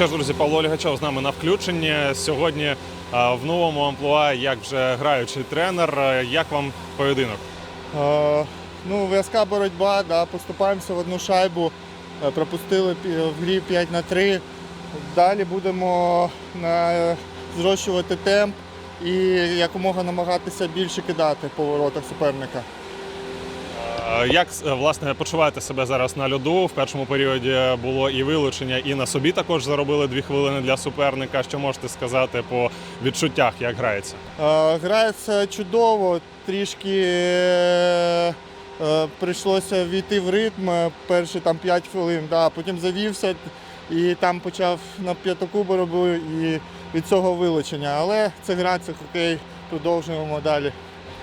Що друзі, Павло Лігачов з нами на включенні. Сьогодні е, в новому амплуа, як вже граючий тренер. Е, Як вам поєдинок? Е, Ну, в'язка боротьба, да, поступаємося в одну шайбу, е, пропустили в грі 5 на 3. Далі будемо на, зрощувати темп і якомога намагатися більше кидати по воротах суперника. Е, Як е, власне почуваєте себе зараз на льоду? В першому періоді було і вилучення, і на собі також заробили дві хвилини для суперника. Що можете сказати по відчуттях, як грається? Е, Грається чудово, трішки прийшлося війти в ритм перші там 5 хвилин, да, потім завівся і там почав на п'ятаку робив і від цього вилучення. Але це гра, це хокей, продовжуємо далі.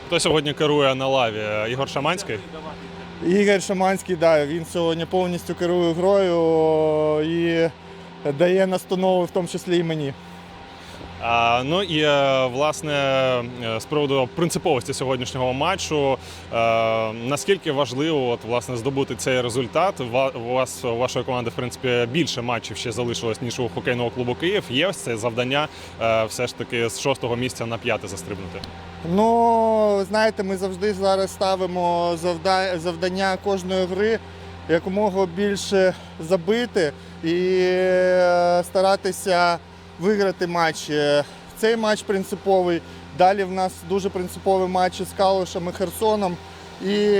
Хто сьогодні керує на лаві? Ігор Шаманський? Ігор Шаманський, да, він сьогодні повністю керує грою і дає настанови, в тому числі і мені. Ну і е, власне е, з приводу принциповості сьогоднішнього матчу, е, наскільки важливо от, власне здобути цей результат? У вас у вашої команди, в принципі, більше матчів ще залишилось ніж у хокейного клубу Київ. Є ось це завдання все ж таки з шостого місця на п'яте застрибнути. Ну, знаєте, ми завжди зараз ставимо завда- завдання кожної гри якомога більше забити і старатися виграти матч. Е, Цей матч принциповий. Далі в нас дуже принципові матчі з Калушем і Херсоном. І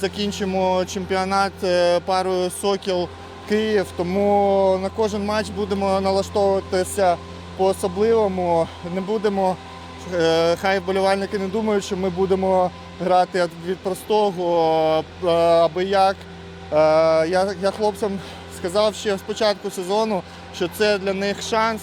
закінчимо чемпіонат е, парою Сокіл Київ. Тому на кожен матч будемо налаштовуватися по-особливому. Не будемо Е, Хай вболівальники не думають, що ми будемо грати від простого, аби як. Я, я хлопцям сказав ще з початку сезону, що це для них шанс.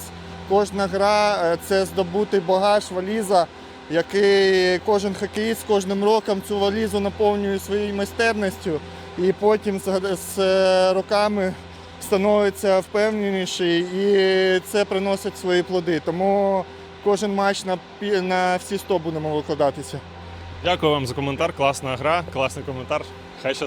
Кожна гра е, це здобутий багаж, валіза, який кожен хокеїст з кожним роком цю валізу наповнює своєю майстерністю і потім з, е, роками становиться впевненіший і це приносить свої плоди. Тому кожен матч на, на всі 100 будемо викладатися. Дякую вам за коментар. Класна гра, класний коментар. Хай щастить.